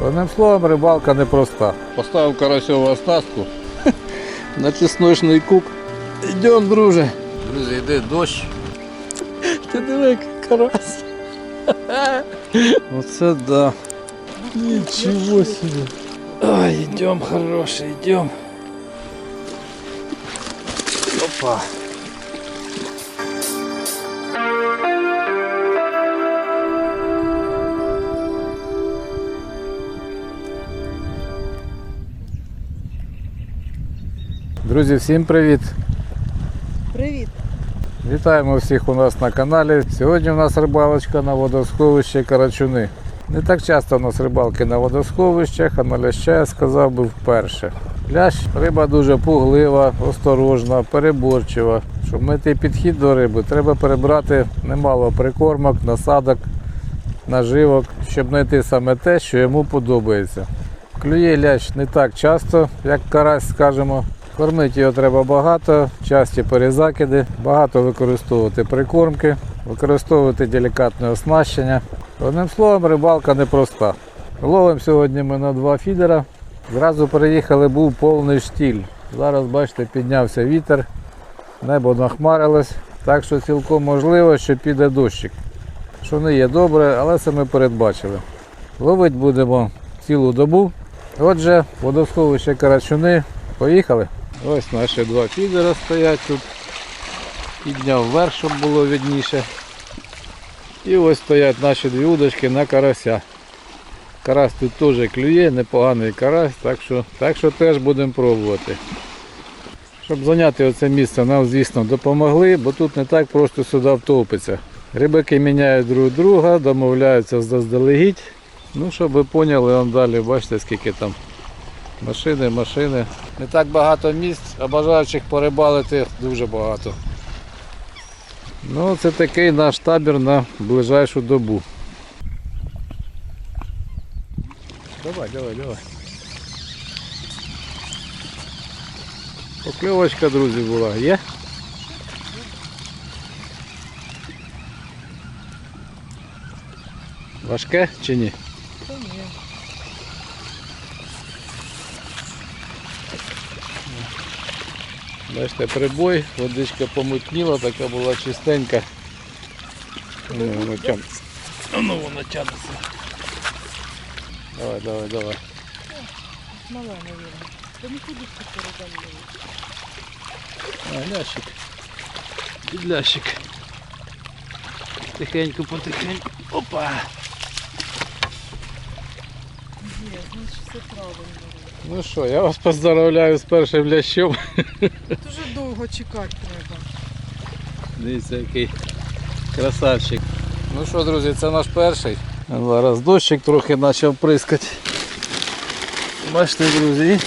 Одним словом, рибалка непроста. Поставив карасьову оснастку на чесночний кук. Йдемо, друже. Друзі, йде дощ. Ти диви, який карась. Оце да. Нічого собі. Ой, йдем, хороший, йдем. Опа. Друзі, всім привіт! Привіт. Вітаємо всіх у нас на каналі. Сьогодні у нас рибалочка на водосховище Карачуни. Не так часто у нас рибалки на водосховищах, а на ляща я сказав би вперше. Лящ риба дуже пуглива, осторожна, переборчива. Щоб мати підхід до риби, треба перебрати немало прикормок, насадок, наживок, щоб знайти саме те, що йому подобається. Клює лящ не так часто, як карась, скажімо. Кормити його треба багато, часті перезакиди, багато використовувати прикормки, використовувати делікатне оснащення. Одним словом, рибалка непроста. Ловимо сьогодні ми на два фідера. Зразу переїхали, був повний штіль. Зараз, бачите, піднявся вітер, небо нахмарилось, так що цілком можливо, що піде дощик. Що не є добре, але це ми передбачили. Ловити будемо цілу добу. Отже, водосховище Карачуни. Поїхали. Ось наші два фідера стоять тут. Підняв вверх, щоб було видніше. І ось стоять наші дві удочки на карася. Карась тут теж клює, непоганий карась, так що, так що теж будемо пробувати. Щоб зайняти оце місце, нам, звісно, допомогли, бо тут не так просто сюди втопиться. Рибаки міняють друг друга, домовляються заздалегідь. Ну, щоб ви поняли, он далі, бачите, скільки там машини, машини. Не так багато місць, а бажаючих порибалити дуже багато. Ну, це такий наш табір на ближайшу добу. Давай, давай, давай. Покльовочка, друзі, була. Є? Важке чи ні? Та ні. Бачите, прибой, водичка помутніла, така була чистенька. Ну, воно тягнеться. Ну, воно тягнеться. Давай, давай, давай. Мала, мабуть. Та не А, лящик. Підлящик. Тихенько, потихеньку. Опа! Ні, значить все правильно. Ну що, я вас поздравляю з першим лящом. Дуже довго чекати треба. Дивіться, який красавчик. Ну що, друзі, це наш перший. Зараз дощик трохи почав прискати. Бачите, друзі,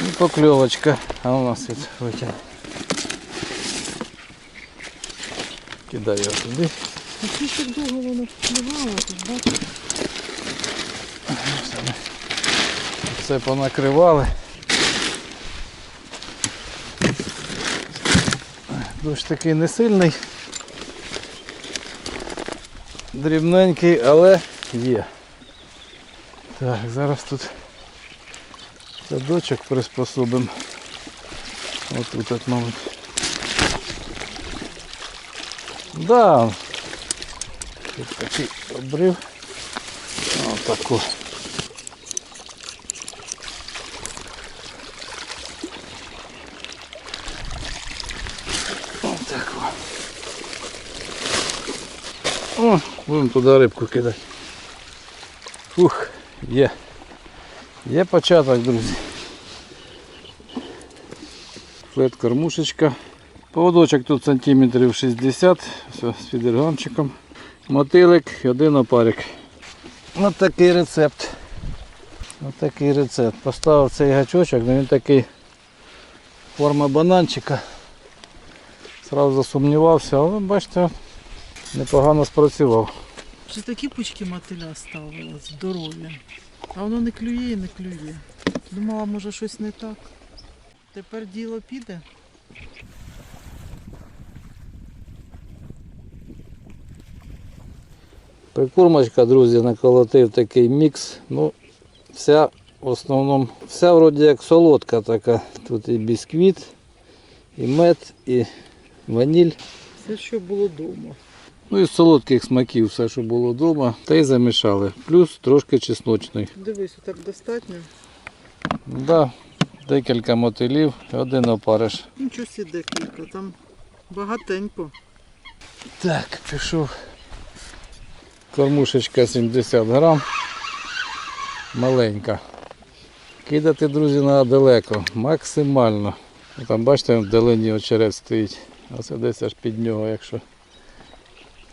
і покльовочка. А у нас тут витяг. Кидаю його туди. Так довго воно впливало, тут бачиш? Все понакривали. Дощ такий не сильний. Дрібненький, але є. Так, зараз тут садочок приспособимо. Отут, от, мабуть. Да. Тут такий обрив. Отаку. Отак. о. Будемо туди рибку кидати. Фух, є. Є початок, друзі. Флет кормушечка. Поводочок тут сантиметрів 60, все, з фідергамчиком. Мотилик і один опарик. Ось такий рецепт. Ось такий рецепт. Поставив цей гачочок, ну він такий форма бананчика. Сразу засумнівався, але бачите, непогано спрацював. Вже такі пучки мотиля ставила, здорові. А воно не клює і не клює. Думала, може щось не так. Тепер діло піде. Прикормочка, друзі, наколотив такий мікс. Ну, вся в основному, вся вроді як солодка така. Тут і бісквіт, і мед, і ваніль. Все, що було вдома. Ну і з солодких смаків все, що було вдома, та й замішали. Плюс трошки чесночний. Дивись, так достатньо. Да, декілька мотилів, один опариш. Нічого сі декілька, там багатенько. Так, пішов. Кормушечка 70 грам. Маленька. Кидати, друзі, треба далеко, максимально. Там бачите, вдалині очерет стоїть. А це десь аж під нього, якщо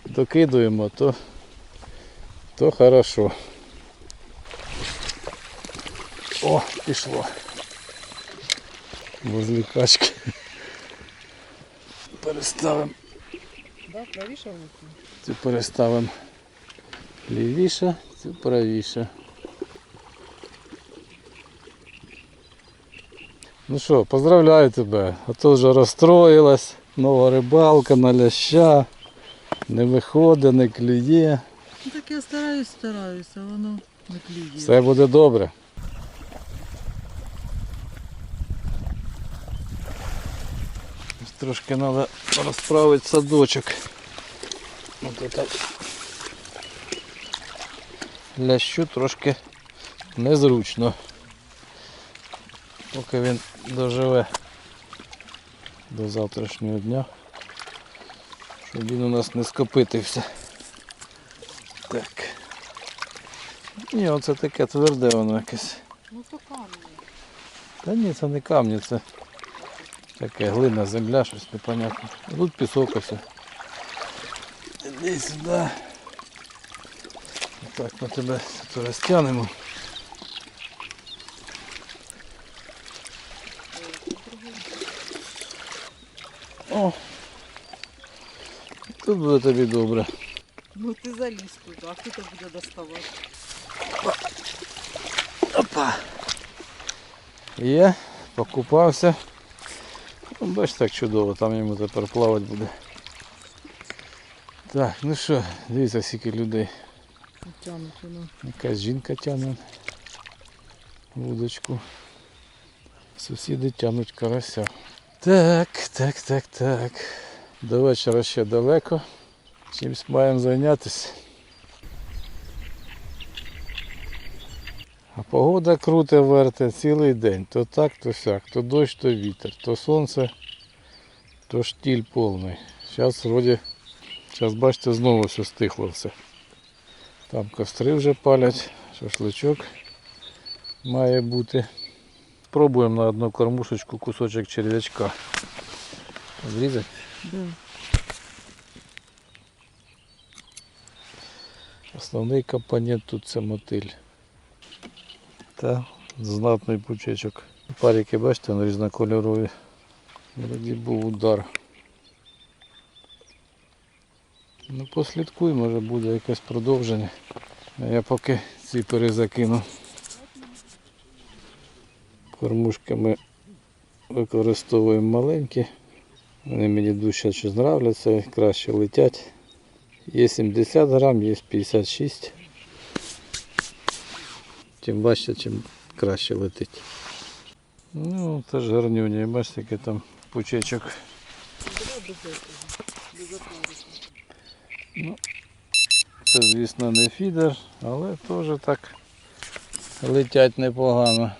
докидуємо, то, то хорошо. О, пішло. Возле качки. Переставимо. Да, правіше? Цю переставимо лівіше, цю правіше. Ну що, поздравляю тебе. А то вже розстроїлась, нова рибалка на ляща, не виходить, не клює. Ну так я стараюсь, стараюсь, а воно не клює. Все буде добре. Трошки треба розправити садочок. Так. Лящу трошки незручно. Поки він доживе до завтрашнього дня, щоб він у нас не скопитився. Так. Ні, оце таке тверде воно якесь. Ну то камінь. Та ні, це не камні, це таке глина, земля, щось непонятне. Тут пісок ось. Іди сюди. Так, ми тебе розтягнемо. Тут буде тобі добре. Ну ти заліз туди, а хто тебе буде доставати? Опа. Є, покупався. Ну, бач, так чудово, там йому тепер плавати буде. Так, ну що, дивіться, скільки людей. Тянуть воно. Якась жінка тягне вудочку. Сусіди тягнуть карася. Так, так, так, так. До вечора ще далеко. Чимсь маємо зайнятися. А погода круте верте цілий день. То так, то сяк, то дощ, то вітер, то сонце, то штіль повний. Зараз вроді, зараз бачите, знову все стихло все. Там костри вже палять, шашличок має бути. Пробуємо на одну кормушечку кусочок черв'ячка. Зрізати. Да. Основний компонент тут це мотиль. Та знатний пучечок. Парики, бачите, вони різнокольорові. Вроді був удар. Ну послідкуй, може буде якесь продовження. А я поки ці перезакину. Кормушки ми використовуємо маленькі. Вони мені дуже щось нравляться, краще летять. Є 70 грам, є 56. Чим важче, чим краще летить. Ну, теж гарнюні, бачите, який там пучечок. Опарика. Це, звісно, не фідер, але теж так летять непогано.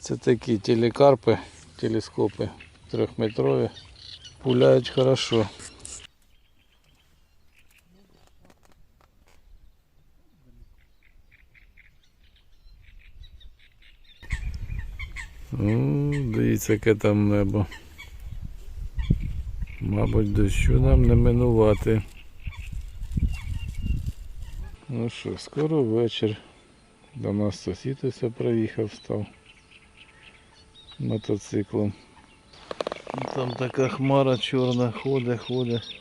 Це такі телекарпи, телескопи трьохметрові. Пуляють хорошо. Ну, дивіться, яке там небо. Мабуть, дощу нам не минувати. Ну що, скоро вечір. До нас сусід ось проїхав став мотоциклом. Там така хмара чорна ходить, ходить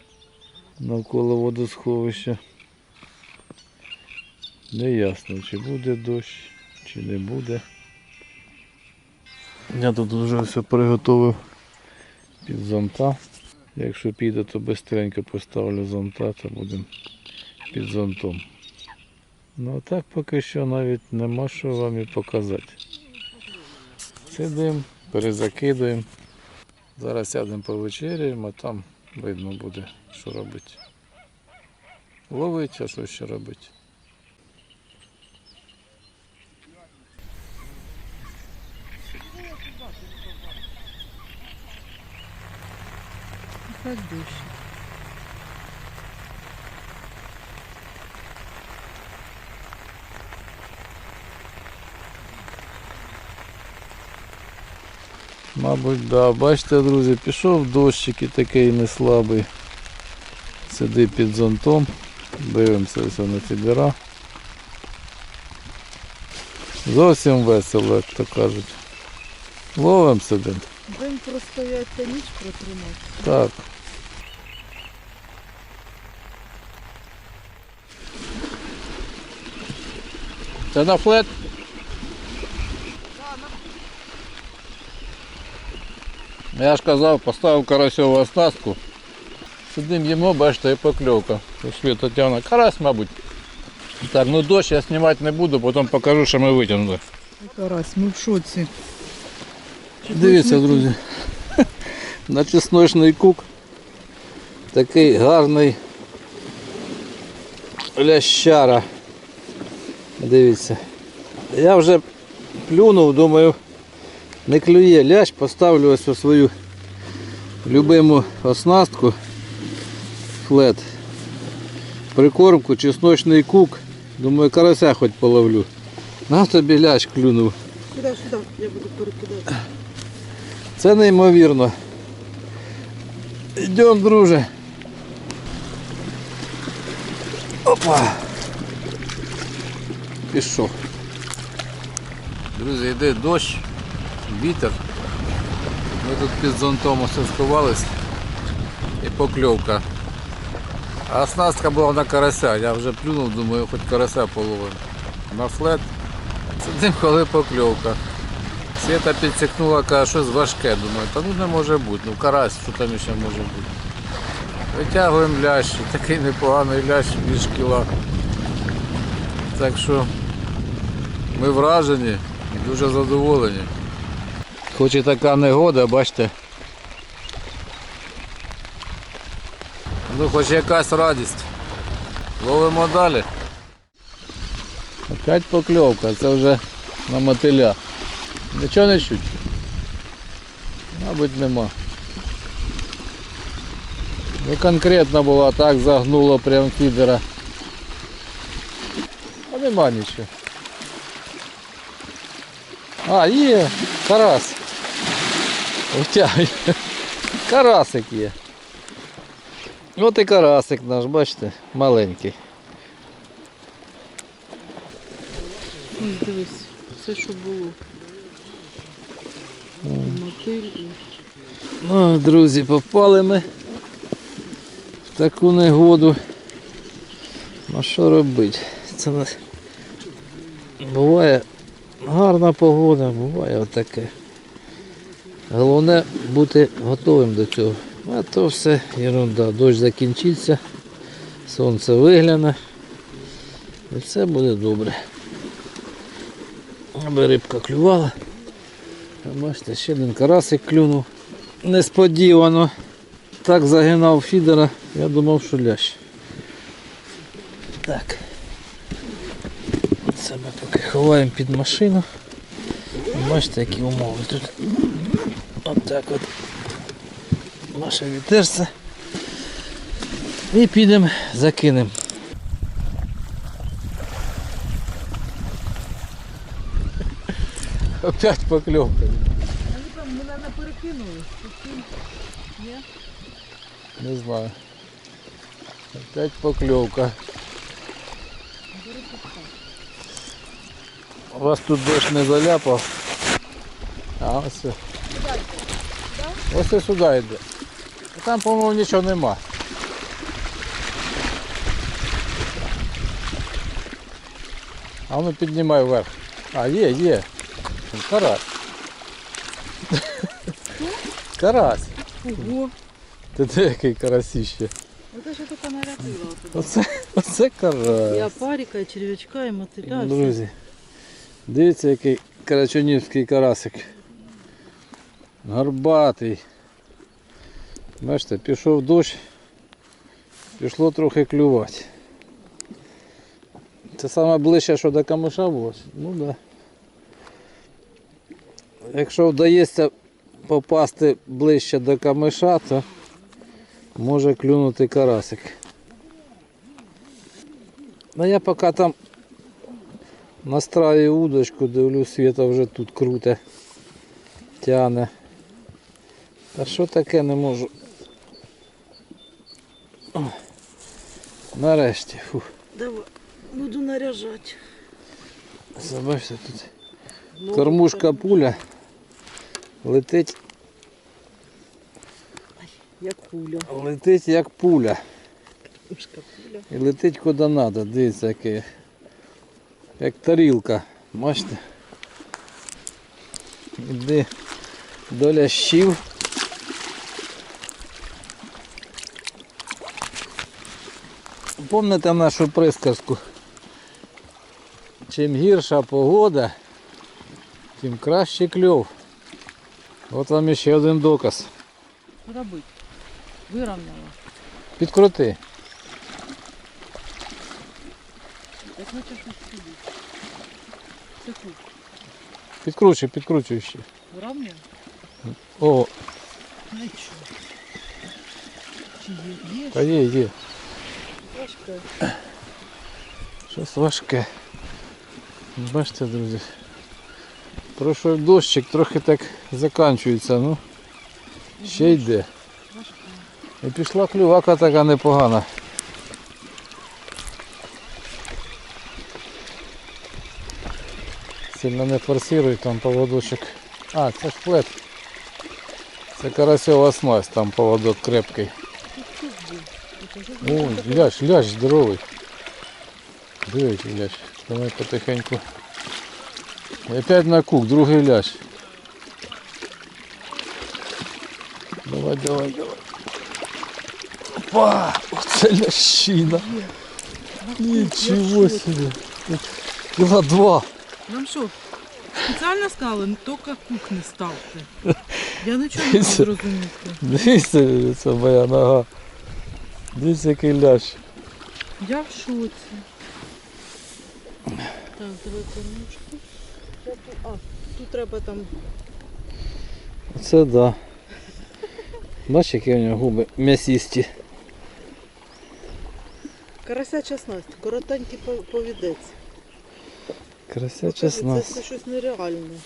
навколо водосховища. Не ясно, чи буде дощ, чи не буде. Я тут вже все приготував під зонта. Якщо піде, то швидко поставлю зонта, то будемо під зонтом. Ну а так поки що навіть нема що вам і показати. Сидимо, перезакидуємо. Зараз сядемо повечеряємо, а там видно буде, що робити. Ловить, а що ще робити. Опять дощ. Мабуть, да. Бачите, друзі, пішов дощик і такий не слабий. Сиди під зонтом. Дивимося ось на фідера. Зовсім весело, як то кажуть. Ловим сидим. День простоять та ніч протримати. Так. Це на флет? Я ж казав, поставив карасьову оснастку. Сидим їмо, бачите, і покльовка. Пішли Тетяна. Карась, мабуть. Так, ну дощ я знімати не буду, потім покажу, що ми витягнули. Карась, ми в шоці. Дивіться, друзі. На чесночний кук. Такий гарний лящара. Дивіться. Я вже плюнув, думаю, не клює лящ, поставлю ось у свою любиму оснастку флет. Прикормку, чесночний кук. Думаю, карася хоч половлю. На тобі лящ клюнув. Куди сюди? Я буду перекидати. Це неймовірно. Йдемо, друже. Опа. Пішов. Друзі, йде дощ, вітер. Ми тут під зонтом усе і покльовка. А оснастка була на карася. Я вже плюнув, думаю, хоч карася половимо. На флет. Сидим, коли покльовка. Света підсікнула, каже, щось важке. Думаю, та ну не може бути. Ну карась, що там ще може бути. Витягуємо лящ, такий непоганий лящ більш кіла. Так що ми вражені і дуже задоволені. Хоч і така негода, бачите. Ну хоч якась радість. Ловимо далі. Опять покльовка, це вже на мотиля. Нічого не чуть? Мабуть, нема. Не конкретно було, а так загнуло прям фідера. А нема нічого. А, є, карась. Втягує. Карасик є. От і карасик наш, бачите, маленький. Ось дивись, все, що було. Мотиль і Ну, друзі, попали ми в таку негоду. Ну що робити? Це у нас буває гарна погода, буває отаке. Головне бути готовим до цього. А то все ерунда. Дощ закінчиться, сонце вигляне. І все буде добре. Аби рибка клювала. А Бачите, ще один карасик клюнув. Несподівано. Так загинав фідера, я думав, що лящ. Так. Це ми поки ховаємо під машину. Бачите, які умови тут. От так от. Наше вітерце. І підемо закинемо. Опять. Вони там мене не перекинули. Ні? Не знаю. Опять поклевка. У вас тут дощ не заляпав. А ось. Ось і сюди йде. Там, по-моєму, нічого нема. А ну піднімай вверх. А, є, є. Карась. Карась. Ого. Ти де який карасіще. Оце що таке нарядила. Оце, оце І карась. опаріка, і черв'ячка, і мотиля. Друзі, дивіться, який карачунівський карасик. Горбатий. Бачите, пішов дощ, пішло трохи клювати. Це саме ближче, що до камиша було? Ну. Да. Якщо вдається попасти ближче до камиша, то може клюнути карасик. Ну я поки там Настраю удочку, дивлюсь, світа вже тут круте. Тяне. Та що таке не можу. О, нарешті. Фух. Давай, буду наряжати. Забачте тут. Ну, Кормушка пуля летить, Як куля. летить як пуля. Кормушка пуля. І летить куди треба. Дивіться, яке. Як тарілка. Бачите? Іди до лящів. Помните нашу присказку? Чим гірша погода, тим краще кльов. От вам ще один доказ. Робити? Вирівняла. Підкрути. Як наче щось сюди. Це. Підкручуй, підкручуй ще. Вирівняла? О, Нічого. Чи є? Є? та є, є. Важка. Щось важке. Бачите, друзі. Пройшов дощик, трохи так заканчується, ну. Ще йде. І пішла клювака така непогана. Сильно не форсируй, там поводочок. А, це ж флет. Це карасьова снасть, там поводок крепкий. О, лящ, лящ здоровий. Дивись, лящ. Давай потихеньку. І опять на кук, другий лящ. Давай, давай, давай. Опа! Оце лящина. Нічого собі. Кіла два. Нам що, спеціально сказали, тільки кук не ставте. Я нічого не зрозуміти. Дивіться, це моя нога. Дивіться, який лящ. Я в шоці. Так, давай кормушку. А, тут треба там Це да. Бачиш, які у нього губи м'ясісті. карасяча снасть, коротенький по- повідець. Красяча Це, снасть. це щось нереальне.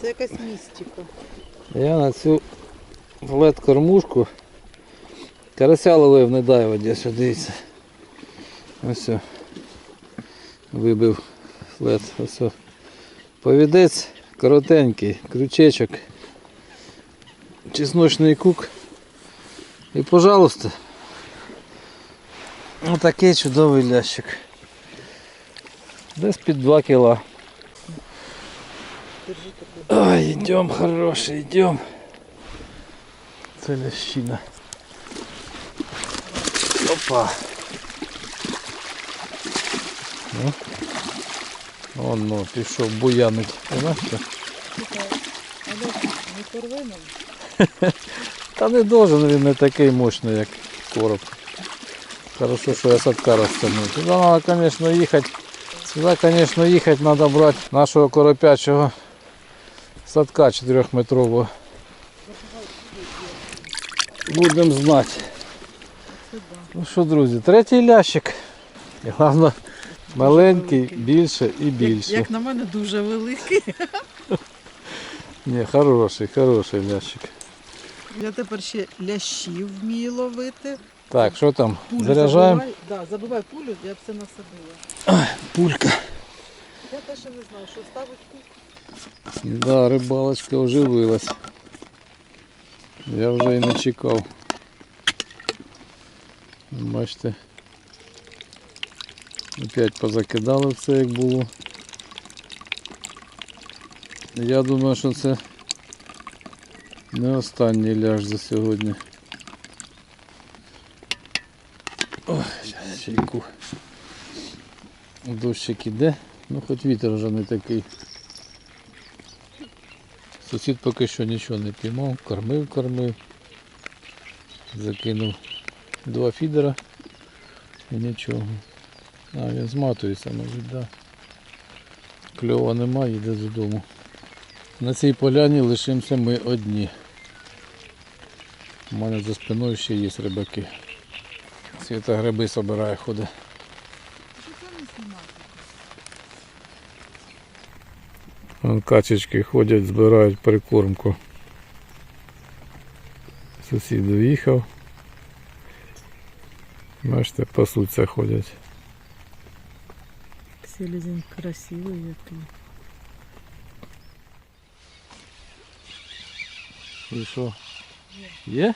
Це якась містика. Я на цю флет кормушку карася ловив не дай воді, що дивіться. Ось. все. Вибив флет. Ось. все. Повідець коротенький, крючечок, чесночний кук. І пожалуйста. Отакий чудовий лящик. Десь під 2 кіла. Ой, идем, хороший, идем. Це лящина. Опа. Ну. Он, ну, пішов буянить. Та не должен він не такий мощний, як короб. Хорошо, що я садка розтягнув. Туди треба, звісно, їхати. Сюди, звісно, їхати треба брати нашого коропячого садка 4-метрового. Будемо знати. Ну що, друзі, третій лящик. І головне, маленький, більше і більше. як на мене дуже великий. Ні, хороший, хороший лящик. Я тепер ще лящів вмію ловити. Так, що там? Пулю Заряджаємо. забивай. Да, забивай пулю, я все насадила. Пулька. Я теж не знаю, що ставить кук. Да, рибалочка оживилась. Я вже і не чекав. Бачите. Опять позакидали все як було. Я думаю, що це не останній ляж за сьогодні. чайку. Дощик іде, ну хоч вітер вже не такий. Сусід поки що нічого не піймав, кормив, кормив. Закинув два фідера і нічого. А, він зматується, мабуть, да. Кльова немає, йде додому. На цій поляні лишимося ми одні. У мене за спиною ще є рибаки. Світа гриби собирає ходить. Качечки ходять, збирають прикормку. Сусід доїхав. Бачите, пасуться ходять. Селезень красивий який. І що? Є?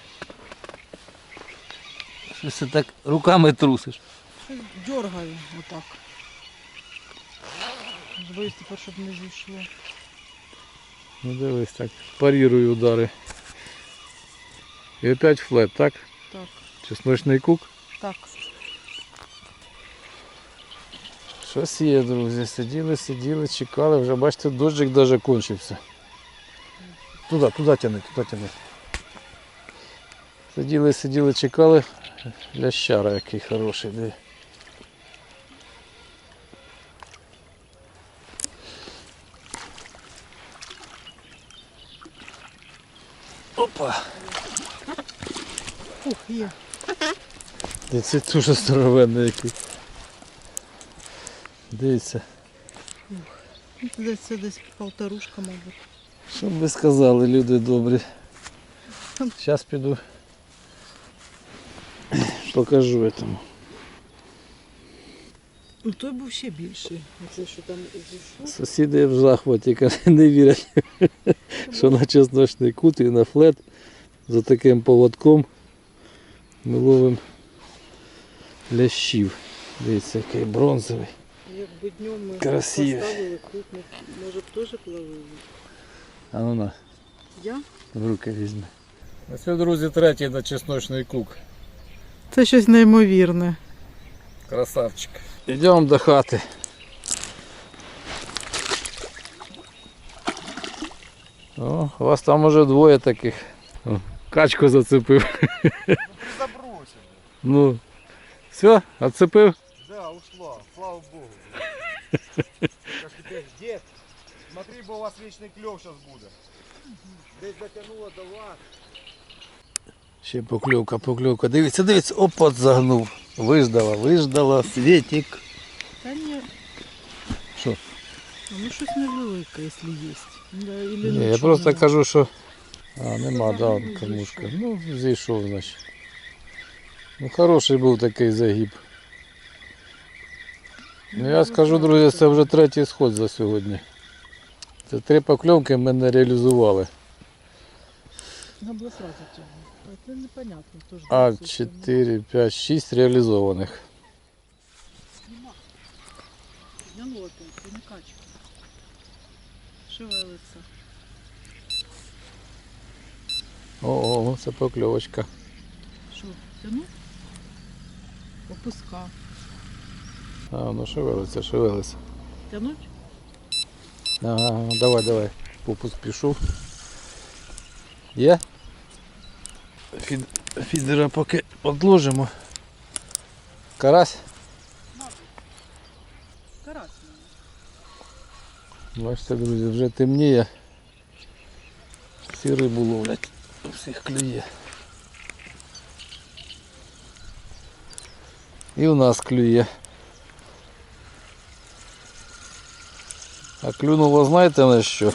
Щось ти так руками трусиш. Щось дергаю отак. Боюсь тепер, щоб не зійшло. Ну дивись так. Парірую удари. І опять флет, так? Так, Чесночний кук. Так. Щось є, друзі. Сиділи, сиділи, чекали, вже бачите, дощик навіть кончився. Туди, туди тяни, туди тяни. Сиділи, сиділи, чекали. Лящара який хороший. Де. Опа! Ух, є. Де це дуже здоровенний який. Дивіться. Десь це десь полторушка, мабуть. Що б ви сказали, люди добрі? Зараз піду. Покажу этому. Ну той був ще більший. Оце що там зійшов. Сусіди в захваті каже, не вірять, що на чесночний кут і на флет за таким поводком ми ловимо лящів. Дивіться, який бронзовий. Якби днем ми Красиві. поставили крупно, може б теж плавили. А ну на, Я? в руки візьми. Ось, друзі, третій на чесночний кук. Це щось неймовірне. Красавчик. Йдемо до хати. О, у вас там уже двоє таких. О, качку зацепив. Забросил. Ну, все, отцепив. Да, ушла, слава богу. Как теперь дед, смотри, бо у вас вечный клев сейчас будет. Десь затянуло до вас. Ще покльовка, покльовка. Дивіться, дивіться, опа, загнув. Виждала, виждала, світик. Та ні. Що? А ну щось невелике, якщо є. Да, или Ні, я нічого просто нема. кажу, що. А, нема, да, Загнув, он кормушка. зійшов. Ну, зійшов, значить. Ну, хороший був такий загиб. Ну я скажу, друзі, це вже третій сход за сьогодні. Це три покльовки ми не реалізували. Треба було сразу тягнути. А Це непонятно. Теж А досить, 4, 5, 6 реалізованих. ну, Не лопень, це не качка. Шевелиться. О, о, це покльовочка. Що, тянуть? Опуска. А, ну шевелиться, шевелиться. Тянуть? Ага, давай, давай. Попуск пішов. Є? Фід... Фідера поки odложимо. Карась. Карась. Бачите, друзі, вже темніє. Всі рибу ловлять. У всіх клює. І у нас клює. А клюнуло знаєте на що?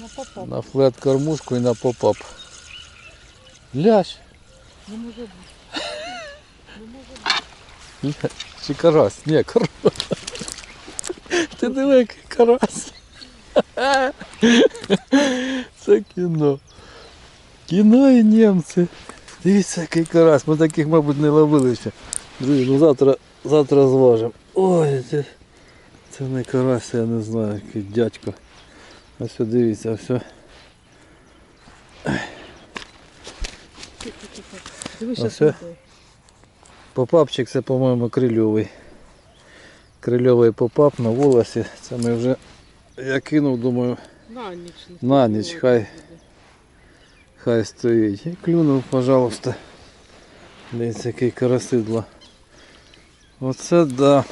Ну, попав. На флет кормушку і на поп-ап. Лящ. Не може бути. Не може бути. Чи карась? Ні, карась. Ти диви, який карась. Це кіно. Кіно і німці. Дивіться, який карась. Ми таких, мабуть, не ловили ще. Друзі, ну завтра, завтра зважимо. Ой, це, це не карась, я не знаю, який дядько. Ось все, дивіться, все. Диви, А щас. Попапчик це, по-моєму, крильовий. Крильовий попап на волосі. Це ми вже я кинув, думаю, На ніч. на ніч хай, хай стоїть. І клюнув, пожалуйста. Дивіться, який карасидло. Оце да.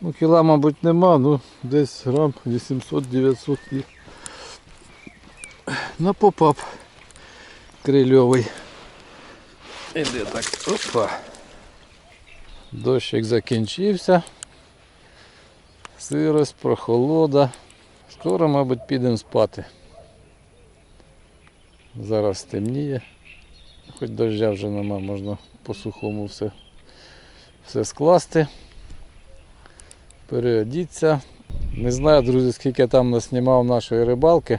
Ну, кіла, мабуть, нема, ну десь грам 800-900 і на попап крильовий. Іде так. Опа. Дощик закінчився. Сирость, прохолода. Скоро, мабуть, підемо спати. Зараз темніє. Хоч дождя вже нема, можна по-сухому все, все скласти. Переодіться. Не знаю, друзі, скільки я там наснімав нашої рибалки.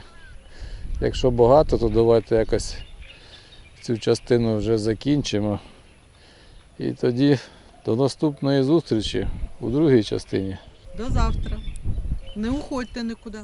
Якщо багато, то давайте якось цю частину вже закінчимо. І тоді до наступної зустрічі у другій частині. До завтра. Не уходьте нікуди.